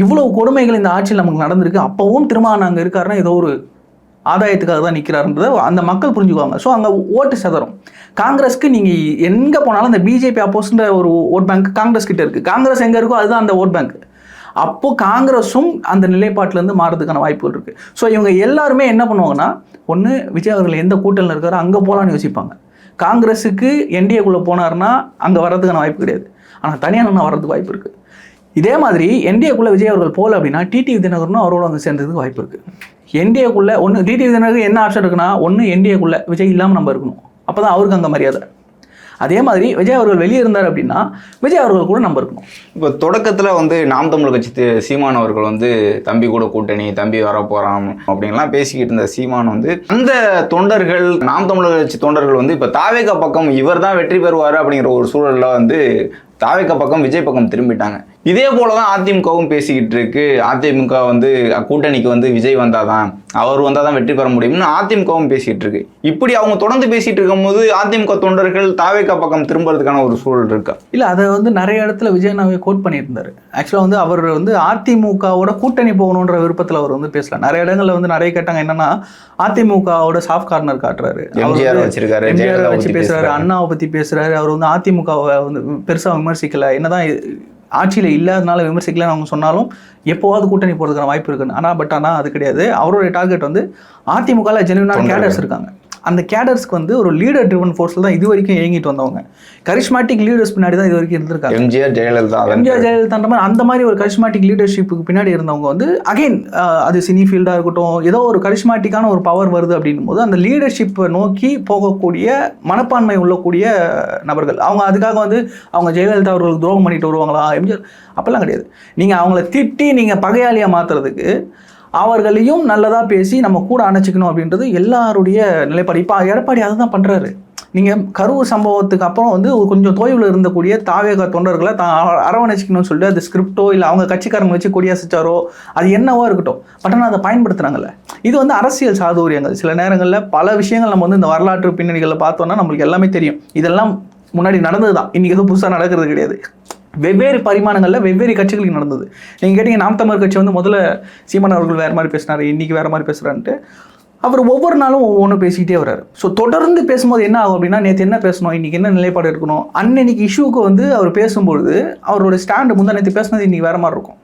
இவ்வளவு கொடுமைகள் இந்த ஆட்சியில் நமக்கு நடந்திருக்கு. அப்பவும் திரும்ப நாங்கள் இருக்காருன்னா ஏதோ ஒரு ஆதாயத்துக்காக தான் நிற்கிறாருன்றதை அந்த மக்கள் புரிஞ்சுக்குவாங்க. ஸோ அங்கே ஓட்டு சதரும். காங்கிரஸ்க்கு நீங்கள் எங்கே போனாலும் அந்த பிஜேபி அப்போஸ்ன்ற ஒரு ஓட் பேங்க் காங்கிரஸ் கிட்ட இருக்குது காங்கிரஸ் எங்கே இருக்கோ அதுதான் அந்த ஓட் பேங்க் அப்போது காங்கிரஸும் அந்த நிலைப்பாட்டிலேருந்து மாறதுக்கான வாய்ப்புகள் இருக்குது ஸோ இவங்க எல்லாருமே என்ன பண்ணுவாங்கன்னா ஒன்று விஜய் அவர்கள் எந்த கூட்டணியில் இருக்காரோ அங்கே போகலான்னு யோசிப்பாங்க. காங்கிரஸுக்கு என்டிஏக்குள்ளே போனார்னா அங்கே வர்றதுக்கான வாய்ப்பு கிடையாது. ஆனால் தனியாக நான் வர்றதுக்கு வாய்ப்பு இருக்குது இதே மாதிரி என்டிஏக்குள்ளே விஜய் அவர்கள் போகல அப்படின்னா டிடிவி தினகரனும் அவரோட வந்து சேர்ந்ததுக்கு வாய்ப்பு இருக்குது என்டிஏக்குள்ளே ஒன்று டிடிவி தினகருக்கு என்ன ஆப்ஷன் இருக்குன்னா ஒன்று என்டிஏக்குள்ளே விஜய் இல்லாமல் நம்ம இருக்கணும். அப்போ தான் அவருக்கு அங்கே மரியாதை. அதே மாதிரி விஜய் அவர்கள் வெளியே இருந்தார் அப்படின்னா விஜய் அவர்கள் கூட நம்ம இருக்கணும். இப்போ தொடக்கத்தில் வந்து நாம் தமிழ் கட்சி சீமான் அவர்கள் வந்து தம்பி கூட கூட்டணி தம்பி வர போகிறான் அப்படின்லாம் பேசிக்கிட்டு இருந்த சீமான் வந்து அந்த தொண்டர்கள் நாம் தமிழர் கட்சி தொண்டர்கள் வந்து இப்போ தாவேகா பக்கம் இவர் தான் வெற்றி பெறுவார் அப்படிங்கிற ஒரு சூழலில் வந்து தாவேகா பக்கம் விஜய் பக்கம் திரும்பிட்டாங்க. இதே போல தான் அதிமுகவும் பேசிக்கிட்டு இருக்கு. அதிமுக வந்து கூட்டணிக்கு வந்து விஜய் வந்தாதான் அவர் வந்தால் தான் வெற்றி பெற முடியும்னு அதிமுகவும் பேசிக்கிட்டு இருக்கு. இப்படி அவங்க தொடர்ந்து பேசிட்டு இருக்கும்போது அதிமுக தொண்டர்கள் தாவேகா பக்கம் திரும்புறதுக்கான ஒரு சூழல் இருக்கா? இல்லை அதை வந்து நிறைய இடத்துல விஜயனாவே கோட் பண்ணியிருந்தார். ஆக்சுவலாக வந்து அவர் வந்து அதிமுகவோட கூட்டணி போகணுன்ற விருப்பத்தில் அவர் வந்து பேசல. நிறைய இடங்கள்ல வந்து நிறைய கேட்டாங்க. என்னன்னா அதிமுகவோட சாஃப்ட் கார்னர் காட்டுறாரு. எம்ஜிஆர் வச்சிருக்காரு எம்ஜிஆர் வச்சு பேசுறாரு. அண்ணாவை பத்தி பேசுறாரு. அவர் வந்து அதிமுகவை வந்து பெருசா விமர்சிக்கல. என்னதான் ஆட்சியில் இல்லாதனால விமர்சிக்கலன்னு அவங்க சொன்னாலும் எப்போவாவது கூட்டணி போகிறதுக்கான வாய்ப்பு இருக்குன்னு. ஆனால் பட் ஆனால் அது கிடையாது. அவருடைய டார்கெட் வந்து அதிமுகவில் ஜெனுவனான. கேடர்ஸ் இருக்காங்க. அந்த கேடர்ஸ்க்கு வந்து ஒரு லீடர் ட்ரிவன் ஃபோர்ஸில் தான் இது வரைக்கும் இயங்கிட்டு வந்தவங்க. கரிஷ்மாட்டிக் லீடர்ஸ் பின்னாடி தான் இது வரைக்கும் இருந்திருக்காங்க. எம்ஜிஆர் ஜெயலலிதா எம்ஜிஆர் ஜெயலலிதா மாதிரி அந்த மாதிரி ஒரு கரிஷ்மாட்டிக் லீடர்ஷிப்புக்கு பின்னாடி இருந்தவங்க வந்து அகைன் அது சினி ஃபீல்டாக இருக்கட்டும் ஏதோ ஒரு கரிஷ்மாட்டிக்கான ஒரு பவர் வருது அப்படின்னும் போது அந்த லீடர்ஷிப்பை நோக்கி போகக்கூடிய மனப்பான்மை உள்ளக்கூடிய நபர்கள். அவங்க அதுக்காக வந்து அவங்க ஜெயலலிதா அவர்களுக்கு துரோகம் பண்ணிட்டு வருவாங்களா? எம்ஜிஆர் அப்பெல்லாம் கிடையாது. நீங்கள் அவங்கள திட்டி நீங்கள் பகையாளியாக மாற்றுறதுக்கு அவர்களையும் நல்லதாக பேசி நம்ம கூட அணைச்சிக்கணும் அப்படின்றது எல்லாருடைய நிலைப்பாடு. இப்போ எடப்பாடி அதை தான் பண்ணுறாரு நீங்கள் கரூர் சம்பவத்துக்கு அப்புறம் வந்து ஒரு கொஞ்சம் தோய்வில் இருந்தக்கூடிய தாவேக தொண்டர்களை தான் அரவணைச்சிக்கணும்னு சொல்லிட்டு அது ஸ்கிரிப்டோ இல்லை அவங்க கட்சிக்காரங்க வச்சு கொடியாசிச்சாரோ அது என்னவோ இருக்கட்டும். பட் ஆனால் அதை பயன்படுத்துகிறாங்கல்ல இது வந்து அரசியல் சாதுரியங்கள். சில நேரங்களில் பல விஷயங்கள் நம்ம வந்து இந்த வரலாற்று பின்னணிகளில் பார்த்தோன்னா நம்மளுக்கு எல்லாமே தெரியும். இதெல்லாம் முன்னாடி நடந்தது தான் இன்றைக்கி எதுவும் புதுசாக நடக்கிறது கிடையாது. வெவ்வேறு பரிமாணங்களில் வெவ்வேறு கட்சிகளுக்கு நடந்தது. நீங்கள் கேட்டீங்க நாம் தமிழர் கட்சி வந்து முதல்ல சீமான் அவர்கள் வேறு மாதிரி பேசினார் இன்றைக்கி வேறு மாதிரி பேசுகிறான்ட்டு அவர் ஒவ்வொரு நாளும் ஒவ்வொன்று பேசிக்கிட்டே வர்றாரு. ஸோ தொடர்ந்து பேசும்போது என்ன ஆகும் அப்படின்னா நேற்று என்ன பேசணும் இன்றைக்கி என்ன நிலைப்பாடு இருக்கணும் அன்னன்னைக்கு இஷ்யூக்கு வந்து அவர் பேசும்பொழுது அவரோட ஸ்டாண்டு முந்தா நேற்று பேசுனது இன்றைக்கி வேறு மாதிரி இருக்கும்.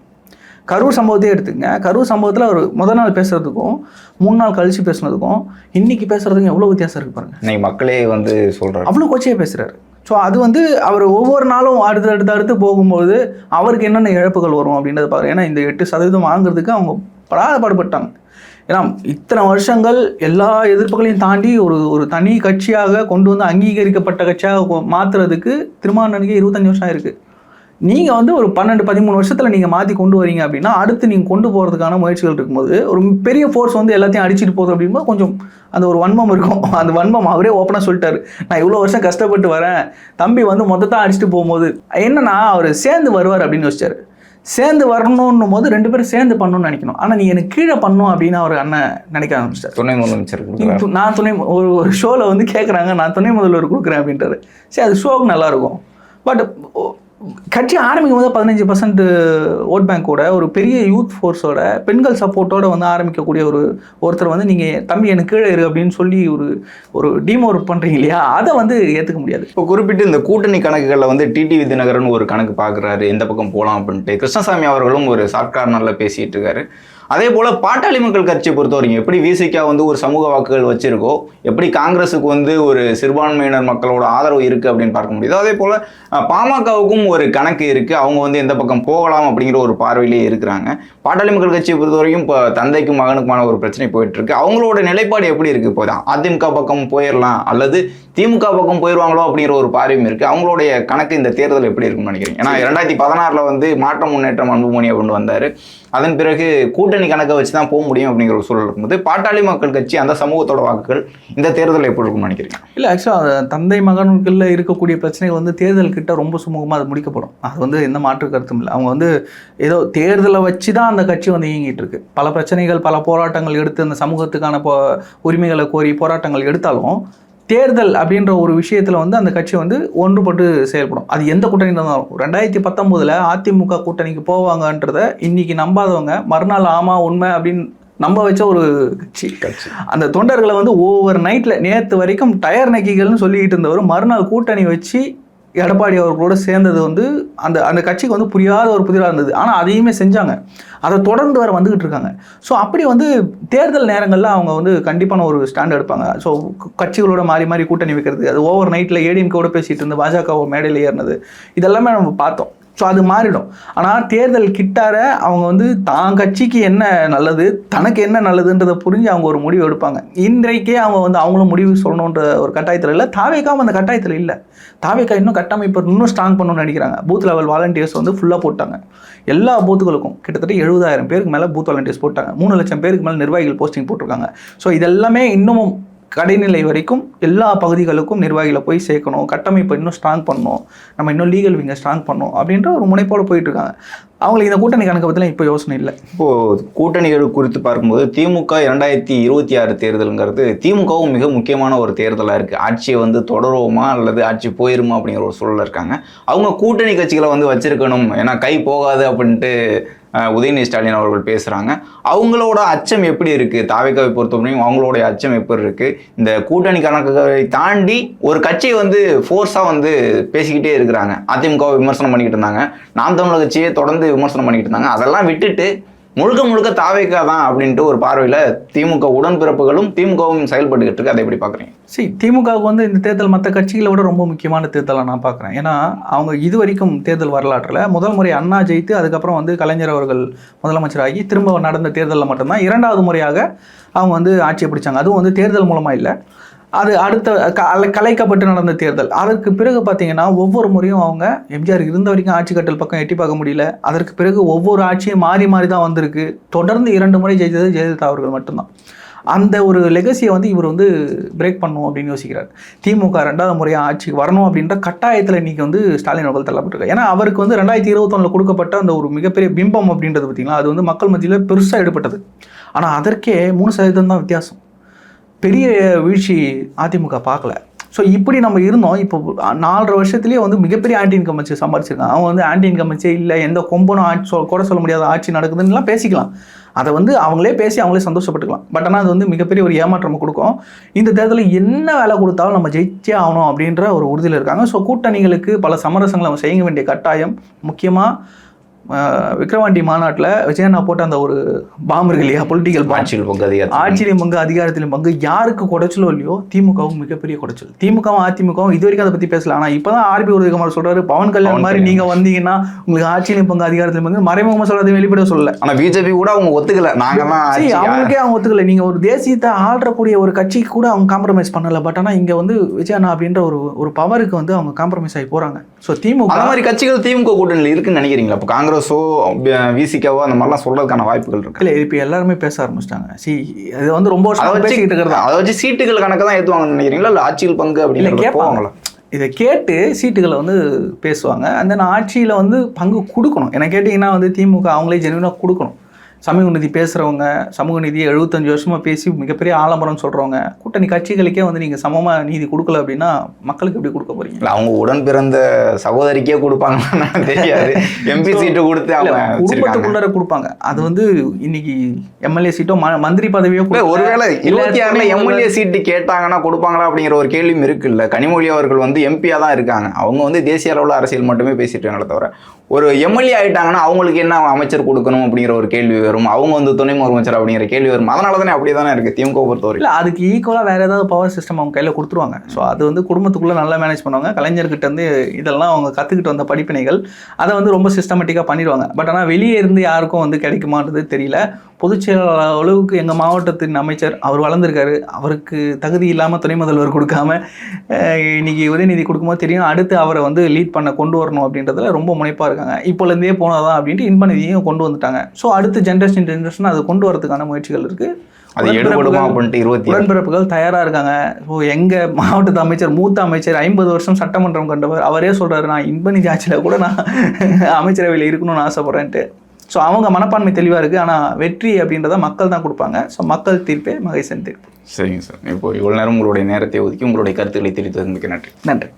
கரூர் சம்பவத்தையே எடுத்துங்க கரூர் சம்பவத்தில் அவர் முத நாள் பேசுறதுக்கும் மூணு நாள் கழிச்சு பேசுனதுக்கும் இன்னைக்கு பேசுறதுக்கும் எவ்வளோ வித்தியாசம் இருக்கு பாருங்க. மக்களே வந்து சொல்றாரு. அவ்வளோ கொச்சையாக பேசுகிறாரு ஸோ அது வந்து அவர் ஒவ்வொரு நாளும் அடுத்து அடுத்து அடுத்து போகும்போது அவருக்கு என்னென்ன இழப்புகள் வரும் அப்படின்றத பாருங்க ஏன்னா இந்த எட்டு சதவீதம் வாங்குறதுக்கு அவங்க படாதபாடுபட்டாங்க. ஏன்னா இத்தனை வருஷங்கள் எல்லா எதிர்ப்புகளையும் தாண்டி ஒரு ஒரு தனி கட்சியாக கொண்டு வந்து அங்கீகரிக்கப்பட்ட கட்சியாக மாற்றுறதுக்கு மாத்துறதுக்கு திருமாவளவனுக்கு இருபத்தஞ்சு வருஷம் ஆயிருக்கு. நீங்கள் வந்து ஒரு பன்னெண்டு பதிமூணு வருஷத்தில் நீங்கள் மாற்றி கொண்டு வரீங்க அப்படின்னா அடுத்து நீங்கள் கொண்டு போகிறதுக்கான முயற்சிகள் இருக்கும்போது ஒரு பெரிய ஃபோர்ஸ் வந்து எல்லாத்தையும் அடிச்சிட்டு போகுது அப்படின்போது கொஞ்சம் அந்த ஒரு வன்மம் இருக்கும். அந்த வன்மம் அவரே ஓப்பனாக சொல்லிட்டாரு. நான் இவ்வளோ வருஷம் கஷ்டப்பட்டு வரேன். தம்பி வந்து மொத்தத்தான் அடிச்சுட்டு போகும்போது என்னன்னா அவர் சேர்ந்து வருவார் அப்படின்னு யோசிச்சாரு. சேர்ந்து வரணும்னும் போது ரெண்டு பேரும் சேர்ந்து பண்ணணும்னு நினைக்கணும். ஆனால் நீ எனக்கு கீழே பண்ணணும் அப்படின்னு அவர் அண்ணன் நினைக்க ஆரம்பிச்சிட்டார். துணை முதலமைச்சர் நான் துணை ஒரு ஒரு ஷோவில் வந்து கேட்குறாங்க நான் துணை முதல்வர் கொடுக்குறேன் அப்படின்றாரு சரி அது ஷோவுக்கு நல்லா இருக்கும். பட் கட்சி ஆரம்பிக்கும் போது பதினஞ்சு பர்சன்ட் ஓட் பேங்கோட ஒரு பெரிய யூத் ஃபோர்ஸோட பெண்கள் சப்போர்ட்டோட வந்து ஆரம்பிக்கக்கூடிய ஒரு ஒருத்தர் வந்து நீங்கள் தம்பி எனக்கு கீழே இரு அப்படின்னு சொல்லி ஒரு ஒரு டீமோர் பண்ணுறீங்க இல்லையா? அதை வந்து ஏற்றுக்க முடியாது. இப்போ குறிப்பிட்டு இந்த கூட்டணி கணக்குகளில் வந்து டிடிவி தினகரன் ஒரு கணக்கு பார்க்குறாரு எந்த பக்கம் போகலாம் அப்படின்ட்டு கிருஷ்ணசாமி அவர்களும் ஒரு ஷார்ட் நல்லா பேசிகிட்டு இருக்காரு. அதே போல் பாட்டாளி மக்கள் கட்சியை பொறுத்த வரைக்கும் எப்படி விசிகா வந்து ஒரு சமூக வாக்குகள் வச்சுருக்கோ எப்படி காங்கிரஸுக்கு வந்து ஒரு சிறுபான்மையினர் மக்களோட ஆதரவு இருக்குது அப்படின்னு பார்க்க முடியுது அதே போல் பாமகவுக்கும் ஒரு கணக்கு இருக்குது அவங்க வந்து எந்த பக்கம் போகலாம் அப்படிங்கிற ஒரு பார்வையிலே இருக்கிறாங்க. பாட்டாளி மக்கள் கட்சியை பொறுத்த வரைக்கும் இப்போ தந்தைக்கும் மகனுக்குமான ஒரு பிரச்சனை போயிட்டு இருக்கு அவங்களோட நிலைப்பாடு எப்படி இருக்கு இப்போ அதிமுக பக்கம் போயிடலாம் அல்லது திமுக பக்கம் போயிடுவாங்களோ அப்படிங்கிற ஒரு பார்வையும் இருக்கு. அவங்களுடைய கணக்கு இந்த தேர்தல் எப்படி இருக்கும்னு நினைக்கிறீங்க? ஏன்னா இரண்டாயிரத்தி பதினாறுல வந்து மாற்றம் முன்னேற்றம் அன்புமணி அப்படின்னு வந்தாரு. அதன் பிறகு கூட்டணி கணக்கை வச்சு தான் போக முடியும் அப்படிங்கிற ஒரு சூழல் இருக்கும்போது பாட்டாளி மக்கள் கட்சி அந்த சமூகத்தோட வாக்குகள் இந்த தேர்தல் எப்படி இருக்கும்னு நினைக்கிறீங்க? இல்லை ஆக்சுவலாக தந்தை மகனுக்குள்ள இருக்கக்கூடிய பிரச்சனைகள் வந்து தேர்தல் கிட்ட ரொம்ப சுமூகமாக அது முடிக்கப்படும். அது வந்து எந்த மாற்று கருத்தும் இல்லை. அவங்க வந்து ஏதோ தேர்தலை வச்சு தான் அந்த கட்சி வந்து இயங்கிட்டு இருக்கு. பல பிரச்சனைகள் பல போராட்டங்கள் எடுத்து அந்த சமூகத்துக்கான போ உரிமைகளை கோரி போராட்டங்கள் எடுத்தாலும் தேர்தல் அப்படின்ற ஒரு விஷயத்தில் வந்து அந்த கட்சி வந்து ஒன்றுபட்டு செயல்படும். அது எந்த கூட்டணி இருந்தாலும். ரெண்டாயிரத்தி பத்தொம்போதில் அதிமுக கூட்டணிக்கு போவாங்கன்றத இன்னைக்கு நம்பாதவங்க மறுநாள் ஆமா உண்மை அப்படின்னு நம்ப வச்ச ஒரு கட்சி. கட்சி. அந்த தொண்டர்களை வந்து ஓவர் நைட்டில் நேற்று வரைக்கும் டயர் நக்கிகள்னு சொல்லிக்கிட்டு இருந்தவர் மறுநாள் கூட்டணி வச்சு எடப்பாடி அவர்களோட சேர்ந்தது வந்து அந்த அந்த கட்சிக்கு வந்து புரியாத ஒரு புதிராக இருந்தது. ஆனால் அதையுமே செஞ்சாங்க. அதை தொடர்ந்து வர வந்துகிட்டு இருக்காங்க. ஸோ அப்படி வந்து தேர்தல் நேரங்களில் அவங்க வந்து கண்டிப்பான ஒரு ஸ்டாண்ட் எடுப்பாங்க. ஸோ கட்சிகளோட மாறி மாறி கூட்டணி வைக்கிறது அது ஓவர் நைட்டில் ஏடிஎம்கோட பேசிகிட்டு இருந்து பாஜக மேடையில் ஏறினது இதெல்லாமே நம்ம பார்த்தோம். ஸோ அது மாறிடும். ஆனால் தேர்தல் கிட்டார அவங்க வந்து தான் கட்சிக்கு என்ன நல்லது தனக்கு என்ன நல்லதுன்றதை புரிஞ்சு அவங்க ஒரு முடிவு எடுப்பாங்க. இன்றைக்கே அவங்க வந்து அவங்களும் முடிவு சொல்லணுன்ற ஒரு கட்டாயத்தில் இல்லை. தாவேக்காவும் அந்த கட்டாயத்தில் இல்லை. தாவேக்கா இன்னும் கட்டமைப்பு இன்னும் ஸ்ட்ராங் பண்ணணும்னு நினைக்கிறாங்க. பூத் லெவல் வாலண்டியர்ஸ் வந்து ஃபுல்லாக போட்டாங்க. எல்லா பூத்துகளுக்கும் கிட்டத்தட்ட எழுபதாயிரம் பேருக்கு மேலே பூத் வாலண்டியர்ஸ் போட்டாங்க. மூணு லட்சம் பேருக்கு மேலே நிர்வாகிகள் போஸ்டிங் போட்டிருக்காங்க. ஸோ இதெல்லாமே இன்னமும் கடைநிலை வரைக்கும் எல்லா பகுதிகளுக்கும் நிர்வாகிகளை போய் சேர்க்கணும் கட்டமைப்பை இன்னும் ஸ்ட்ராங் பண்ணணும் நம்ம இன்னும் லீகல் விங்கை ஸ்ட்ராங் பண்ணணும் அப்படின்ற ஒரு முனைப்போடு போயிட்டு இருக்காங்க அவங்களுக்கு இந்த கூட்டணி கணக்கை பற்றிலாம் இப்போ யோசனை இல்லை. இப்போது கூட்டணிகள் குறித்து பார்க்கும்போது திமுக இரண்டாயிரத்தி இருபத்தி ஆறு தேர்தலுங்கிறது திமுகவும் மிக முக்கியமான ஒரு தேர்தலாக இருக்குது ஆட்சியை வந்து தொடருவோமா அல்லது ஆட்சி போயிருமா அப்படிங்கிற ஒரு சூழலில் இருக்காங்க. அவங்க கூட்டணி கட்சிகளை வந்து வச்சுருக்கணும். ஏன்னா கை போகாது அப்படின்ட்டு உதயநிதி ஸ்டாலின் அவர்கள் பேசுகிறாங்க அவங்களோட அச்சம் எப்படி இருக்குது தாவேக்காவை பொறுத்தவரையும் அவங்களோட அச்சம் எப்படி இருக்குது இந்த கூட்டணி கணக்குகளை தாண்டி ஒரு கட்சியை வந்து ஃபோர்ஸாக வந்து பேசிக்கிட்டே இருக்கிறாங்க. அதிமுகவை விமர்சனம் பண்ணிக்கிட்டு இருந்தாங்க. நாம் தமிழக கட்சியை தொடர்ந்து விமர்சனம் பண்ணிக்கிட்டு இருந்தாங்க. அதெல்லாம் விட்டுட்டு முழுக்க முழுக்க தாவேக்கா தான் அப்படின்ட்டு ஒரு பார்வையில் திமுக உடன்பிறப்புகளும் திமுகவும் செயல்பட்டுக்கிட்டு இருக்கு. அதை எப்படி பார்க்குறீங்க? சரி திமுகவுக்கு வந்து இந்த தேர்தல் மற்ற கட்சிகளை விட ரொம்ப முக்கியமான தேர்தலாக நான் பார்க்குறேன். ஏன்னா அவங்க இது வரைக்கும் தேர்தல் வரலாற்றில் முதல் முறை அண்ணா ஜெயித்து அதுக்கப்புறம் வந்து கலைஞர் அவர்கள் முதலமைச்சராகி திரும்ப நடந்த தேர்தலில் மட்டும்தான் இரண்டாவது முறையாக அவங்க வந்து ஆட்சியை பிடிச்சாங்க. அதுவும் வந்து தேர்தல் மூலமாக இல்லை. அது அடுத்த கலைக்கப்பட்டு நடந்த தேர்தல். அதற்கு பிறகு பார்த்தீங்கன்னா ஒவ்வொரு முறையும் அவங்க எம்ஜிஆர் இருந்த வரைக்கும் ஆட்சி கட்டல் பக்கம் எட்டி பார்க்க முடியல. அதற்கு பிறகு ஒவ்வொரு ஆட்சியும் மாறி மாறி தான் வந்திருக்கு. தொடர்ந்து இரண்டு முறை ஜெயித்தது ஜெயலலிதா அவர்கள் மட்டும்தான். அந்த ஒரு லெகசியை வந்து இவர் வந்து பிரேக் பண்ணும் அப்படின்னு யோசிக்கிறார். திமுக ரெண்டாவது முறையாக ஆட்சிக்கு வரணும் அப்படின்ற கட்டாயத்தில் இன்றைக்கி வந்து ஸ்டாலின் அவர்கள் தள்ளப்பட்டிருக்காரு. ஏன்னா அவருக்கு வந்து ரெண்டாயிரத்தி இருபத்தொன்னில் கொடுக்கப்பட்ட அந்த ஒரு மிகப்பெரிய பிம்பம் அப்படின்றது பார்த்தீங்களா அது வந்து மக்கள் மத்தியில் பெருசாக எடுப்பட்டது ஆனால் அதற்கே மூணு சதவீதம் தான் வித்தியாசம். பெரிய வீழ்ச்சி அதிமுக பார்க்கல. ஸோ இப்படி நம்ம இருந்தோம். இப்போ நாலரை வருஷத்துலேயே வந்து மிகப்பெரிய ஆன்டி இன்கம்பன்சி சம்பாதிச்சிருக்கான் அவன் வந்து ஆன்டி இன்கம்பன்சியே இல்லை. எந்த கொம்பனும் ஆட்சி சொல் கூட சொல்ல முடியாத ஆட்சி நடக்குதுன்னுலாம் பேசிக்கலாம். அதை வந்து அவங்களே பேசி அவங்களே சந்தோஷப்பட்டுக்கலாம். பட் ஆனால் அது வந்து மிகப்பெரிய ஒரு ஏமாற்றம் கொடுக்கும். இந்த தேர்தலில் என்ன வேலை கொடுத்தாலும் நம்ம ஜெயிச்சே ஆகணும் அப்படின்ற ஒரு உறுதியில் இருக்காங்க. ஸோ கூட்டணிகளுக்கு பல சமரசங்களை அவங்க செய்ய வேண்டிய கட்டாயம் முக்கியமாக விக்ரவாண்டி மாநாட்டில் விஜயண்ணா போட்ட அந்த ஒரு பாம் இருக்கு இல்லையா? பொலிட்டிக்கல் ஆட்சியில் பங்கு அதிகாரம் ஆட்சியிலையும் பங்கு அதிகாரத்திலையும் பங்கு. யாருக்கு குடைச்சலோ இல்லையோ திமுகவும் மிகப்பெரிய குடைச்சல். திமுகவும் அதிமுகவும் இது வரைக்கும் அதை பத்தி பேசல. ஆனா இப்பதான் ஆர்பி உதயகுமார் சொல்றாரு பவன் கல்யாண் பவன் மாதிரி கல்யாண். நீங்க வந்தீங்கன்னா உங்களுக்கு ஆட்சியிலையும் பங்கு அதிகாரத்திலையும் பங்கு. மறைமுகமா சொல்றது வெளிப்பட சொல்லல. ஆனா பிஜேபி கூட அவங்க ஒத்துக்கல. நாங்க தான் சரி ஆட்சி- அவங்களுக்கே அவங்க ஒத்துக்கல. நீங்க ஒரு தேசியத்தை ஆள்றக்கூடிய ஒரு கட்சிக்கு கூட அவங்க காம்ப்ரமைஸ் பண்ணல. பட் ஆனா இங்க வந்து விஜயண்ணா அப்படின்ற ஒரு ஒரு பவருக்கு வந்து அவங்க காம்ப்ரமைஸ் ஆகி போறாங்க. ஸோ திமுக அந்த மாதிரி கட்சிகள் திமுக கூட்டணியில் இருக்குன்னு நினைக்கிறீங்களா? இப்போ காங்கிரஸோ விசிகாவோ அந்த மாதிரிலாம் சொல்றதுக்கான வாய்ப்புகள் இருக்கு. இல்ல இப்ப எல்லாருமே பேச ஆரம்பிச்சிட்டாங்க. சி இது வந்து ரொம்ப அதை வருஷம் பேசிக்கிட்டு இருக்கிறதா? அதை வச்சு சீட்டுகள் கணக்கு தான் ஏற்றுவாங்கன்னு நினைக்கிறீங்களா? இல்லை ஆட்சியில் பங்கு அப்படின்னு கேட்பாங்களா இதை கேட்டு சீட்டுகளை வந்து பேசுவாங்க. அந்த ஆட்சியில் வந்து பங்கு கொடுக்கணும். என்ன கேட்டிங்கன்னா வந்து திமுக அவங்களே ஜெனுவனாக கொடுக்கணும். சமூக நீதி பேசுகிறவங்க சமூக நீதியை எழுபத்தஞ்சு வருஷமாக பேசி மிகப்பெரிய ஆலமரம் சொல்கிறவங்க கூட்டணி கட்சிகளுக்கே வந்து நீங்கள் சமமாக நீதி கொடுக்கல அப்படின்னா மக்களுக்கு எப்படி கொடுக்க போகிறீங்க இல்லை அவங்க உடன் பிறந்த சகோதரிக்கே கொடுப்பாங்கன்னு தெரியாது. எம்பி சீட்டு கொடுத்து குடும்பத்துக்குள்ளர கொடுப்பாங்க. அது வந்து இன்னைக்கு எம்எல்ஏ சீட்டோ ம- மந்திரி பதவியோ. ஒருவேளை இருபத்தி ஆறுல எம்எல்ஏ சீட்டு கேட்டாங்கன்னா கொடுப்பாங்களா அப்படிங்கிற ஒரு கேள்வியும் இருக்குல்ல. கனிமொழி அவர்கள் வந்து எம்பியா தான் இருக்காங்க. அவங்க வந்து தேசிய அளவில் அரசியல் மட்டுமே பேசிட்டு இருக்காங்களே தவிர ஒரு எம்எல்ஏ ஆகிட்டாங்கன்னா அவங்களுக்கு என்ன அமைச்சர் கொடுக்கணும் அப்படிங்கிற ஒரு கேள்வி வரும். அவங்க வந்து துணை முதலமைச்சர் அப்படிங்கிற கேள்வி வரும். அதனால தானே அப்படியே தானே இருக்குது திமுக பொறுத்தவரை. இல்லை அதுக்கு ஈக்குவலாக வேறு ஏதாவது பவர் சிஸ்டம் அவங்க கையில் கொடுத்துருவாங்க. ஸோ அது வந்து குடும்பத்துக்குள்ளே நல்லா மேனேஜ் பண்ணுவாங்க. கலைஞர்கிட்ட வந்து இதெல்லாம் அவங்க கற்றுக்கிட்டு வந்த படிப்பினைகள் அதை வந்து ரொம்ப சிஸ்டமேட்டிக்காக பண்ணிடுவாங்க. பட் ஆனால் வெளியே இருந்து யாருக்கும் வந்து கிடைக்குமான்றது தெரியல. பொதுச் செயலாளர் அளவுக்கு எங்கள் மாவட்டத்தின் அமைச்சர் அவர் வளர்ந்துருக்காரு. அவருக்கு தகுதி இல்லாமல் துணை முதல்வர் கொடுக்காம இன்னைக்கு உதயநிதி கொடுக்கும்போது தெரியும் அடுத்து அவரை வந்து லீட் பண்ண கொண்டு வரணும் அப்படின்றதுல ரொம்ப முனைப்பாக இருக்காங்க. இப்போலேருந்தே போனதான் அப்படின்ட்டு இன்பநிதியும் கொண்டு வந்துட்டாங்க. ஸோ அடுத்த ஜென்ரேஷன் ஜென்ரேஷன் அதை கொண்டு வரதுக்கான முயற்சிகள் இருக்குது அது எடுபடுமா அப்படின்ட்டு இருபத்தி உடன்பிறப்புகள் தயாரா இருக்காங்க. ஸோ எங்க மாவட்டத்து அமைச்சர் மூத்த அமைச்சர் ஐம்பது வருஷம் சட்டமன்றம் கண்டவர் அவரே சொல்றாரு நான் இன்பநிதி ஆட்சியில் கூட நான் அமைச்சரவையில் இருக்கணும்னு ஆசைப்படுறேன்ட்டு. ஸோ அவங்க மனப்பான்மை தெளிவா இருக்கு. ஆனா வெற்றி அப்படின்றத மக்கள் தான் கொடுப்பாங்க. ஸோ மக்கள் தீர்ப்பே மகேசன் தீர்ப்பு. சரிங்க சார். இப்போ இவ்வளவு நேரம் உங்களுடைய நேரத்தை ஒதுக்கி உங்களுடைய கருத்துக்களை தெரிவித்ததுக்கு நன்றி. நன்றி.